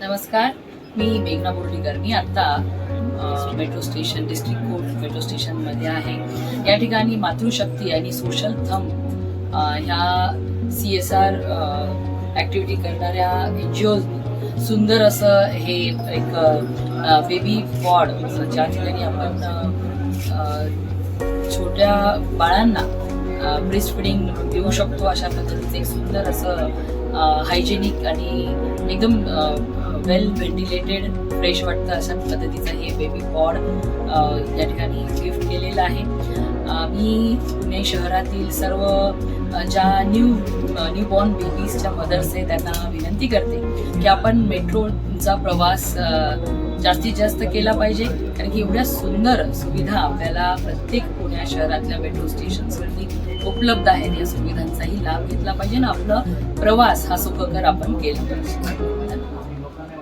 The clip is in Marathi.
नमस्कार मी मेघना बोर्डीकर. मी आत्ता metro station district court metro स्टेशनमध्ये आहे. या ठिकाणी मातृशक्ती आणि सोशल थंब ह्या सी एस आर ॲक्टिव्हिटी करणाऱ्या एन जी ओजनी सुंदर असं हे एक बेबी म्हणजे वॉर्ड ज्या ठिकाणी आपण छोट्या बाळांना ब्रेस्ट फिडिंग देऊ शकतो अशा पद्धतीचं एक सुंदर असं हायजेनिक आणि एकदम वेल व्हेंटिलेटेड फ्रेश वाटतं अशा पद्धतीचं हे बेबी पॉड या ठिकाणी गिफ्ट केलेलं आहे. मी पुणे शहरातील सर्व ज्या न्यू न्यू बॉर्न बेबीजच्या मदर्स आहे त्यांना विनंती करते की आपण मेट्रोचा प्रवास जास्तीत जास्त केला पाहिजे. कारण की एवढ्या सुंदर सुविधा आपल्याला प्रत्येक पुण्या शहरातल्या मेट्रो स्टेशन्सवरती उपलब्ध आहेत. या सुविधांचाही लाभ घेतला पाहिजे आणि आपला प्रवास हा सुखकर आपण केला पाहिजे.